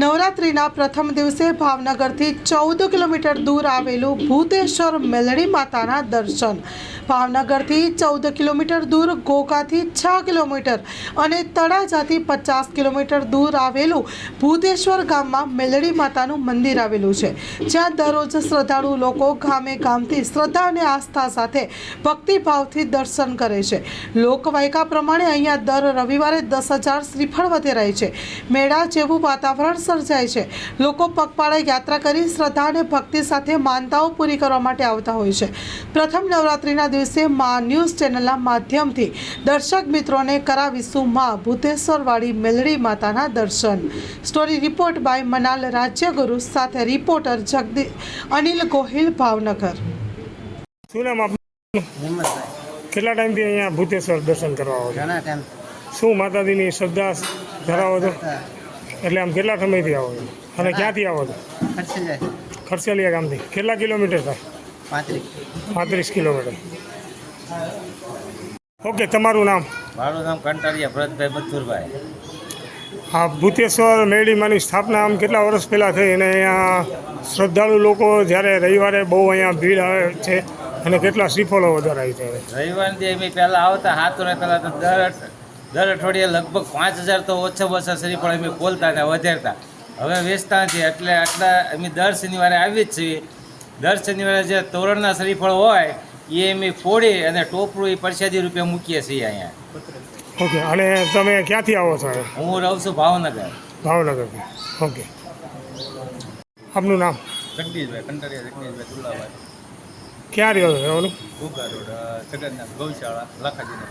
નવરાત્રિના પ્રથમ દિવસે ભાવનગરથી ચૌદ કિલોમીટર દૂર આવેલું ભૂતેશ્વર મેલડી માતાના દર્શન. ભાવનગરથી ચૌદ કિલોમીટર દૂર ગોકાથી છ કિલોમીટર અને તળાજાથી પચાસ કિલોમીટર દૂર આવેલું ભૂતેશ્વર ગામમાં મેલડી માતાનું મંદિર આવેલું છે. જ્યાં દરરોજ શ્રદ્ધાળુ લોકો ગામે ગામથી શ્રદ્ધા અને આસ્થા સાથે ભક્તિભાવથી દર્શન કરે છે. લોકવાયકા પ્રમાણે અહીંયા દર રવિવારે દસ હજાર શ્રીફળ વધેરાય છે. મેળા જેવું વાતાવરણ સર્જાય છે. લોકો પગપાળા યાત્રા કરી શ્રદ્ધા અને ભક્તિ સાથે માનતાઓ પૂરી કરવા માટે આવતા હોય છે. પ્રથમ નવરાત્રિના દિવસે મા ન્યૂઝ ચેનલના માધ્યમથી દર્શક મિત્રોને કરાવીશું મા ભૂતેશ્વરવાળી મેલડી માતાના દર્શન. Story report by Manal Rajyaguru સાથે રિપોર્ટર જગદી અનિલ ગોહિલ ભાવનગર. શું નામ આપનું? કેટલા ટાઈમથી અહીંયા ભૂતેશ્વર દર્શન કરવા આવો છો? ઘણા ટાઈમ. શું માતાજીની શ્રદ્ધા ધરાવો છો? એટલે આમ કેટલા સમયથી આવો છો? અને ક્યાંથી આવો છો? ખર્ચી ગામથી. કેટલા કિલોમીટર થાય? પાંત્રીસ. કિલોમીટર. ઓકે તમારું નામ? મારું નામ કંટાળિયા ભરતભાઈ મથુરભાઈ. આ ભૂતેશ્વર મેળીમાંની સ્થાપના આમ કેટલા વર્ષ પહેલાં થઈ અને અહીંયા શ્રદ્ધાળુ લોકો જ્યારે રવિવારે બહુ અહીંયા ભીડ આવે છે અને કેટલા શ્રીફળો વધારાય છે રવિવારે અમે પહેલાં આવતા હાથોને પહેલાં તો દર દર અઠવાડિયે લગભગ પાંચ હજાર તો ઓછા ઓછા શ્રીફળ અમે ખોલતા હતા વધારતા. હવે વેચતા નથી એટલે આટલા અમે દર શનિવારે આવી જ છીએ. દર શનિવારે જે તોરણના શરીફળ હોય એ અમે ફોડી અને ટોપરું એ પ્રસાદી રૂપે મૂકીએ છીએ અહીંયા. ઓકે અને તમે ક્યાંથી આવો છો? હું રહું છું ભાવનગર. ભાવનગર. ઓકે. આપનું નામ? જગદીશભાઈ કંટારિયા જગદીશભાઈ તુલાભાઈ ક્યાં રહ્યો છો રહેવાનું? ઉગા રોડ જગન્નાથ ગૌશાળા લાખાજીનગર.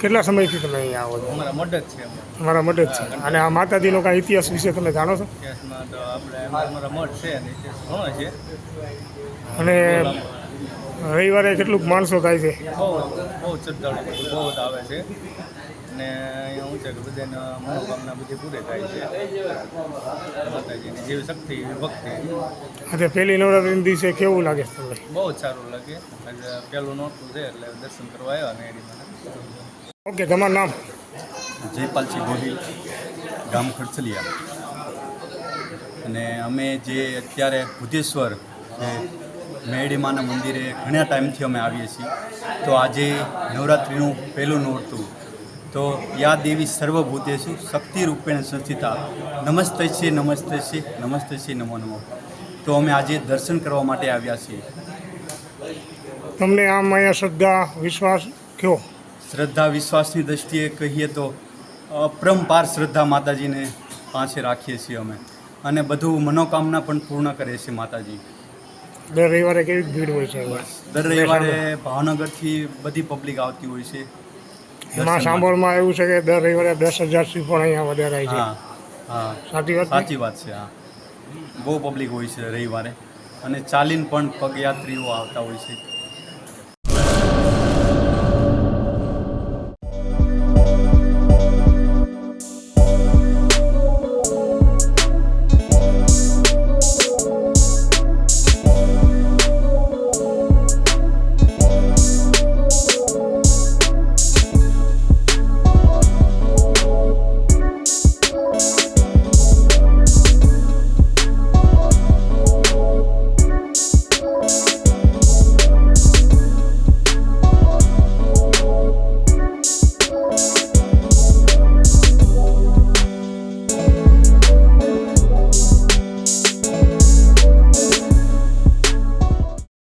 કેટલા સમયથી તમે અહીંયા આવો છો? અમારા જ છે અમે. મઢ જ છે. અને આ માતાજીનો કાંઈ ઇતિહાસ વિશે તમે જાણો છો? કેસમાં તો આપણે અમારા મઠ છે અને તે ઘણો છે. અને રવિવારે કેટલુંક માણસો થાય છે. બહુ બહુ શ્રદ્ધાળુ બહુ જ આવે છે. અને અહીંયા શું છે કે બધાને મનોકામના બધી પૂરી થાય છે. માતાજીની જેવી શક્તિ એવી ભક્તિ. આજે પહેલી નવરાત્રિના દિવસે કેવું લાગે છે તમને? બહુ જ સારું લાગે. આજે પહેલું નોટું છે એટલે દર્શન કરવા આવ્યા ને એડી ઓકે તમારું નામ? જયપાલસિંહ ગોહિલ ગામ ખડસલિયા. અને અમે જે અત્યારે ભૂતેશ્વર જે મેરડીમાના મંદિરે ઘણા ટાઈમથી અમે આવીએ છીએ. તો આજે નવરાત્રિનું પહેલું નોરતું. તો યા દેવી સર્વભૂતેશુ શક્તિ રૂપેણ સંસ્થિતા. નમસ્તે છે નમસ્તે છે નમસ્તે છે નમો નમો. તો અમે આજે દર્શન કરવા માટે આવ્યા છીએ. તમને આમ અહીંયા શ્રદ્ધા વિશ્વાસ કયો? શ્રદ્ધા વિશ્વાસની દ્રષ્ટિએ કહીએ તો અપરંપાર શ્રદ્ધા માતાજીને પાસે રાખીએ છીએ અમે. અને બધું મનોકામના પણ પૂર્ણ કરે છે માતાજી. દર રવિવારે કેવી ભીડ હોય છે? દર રવિવારે ભાવનગરથી બધી પબ્લિક આવતી હોય છે. એમાં સાંભળમાં એવું છે કે દર રવિવારે દસ હજાર પણ અહીંયા વધારાય છે હા સાચી વાત સાચી વાત છે હા. બહુ પબ્લિક હોય છે રવિવારે. અને ચાલીને પણ પગયાત્રીઓ આવતા હોય છે.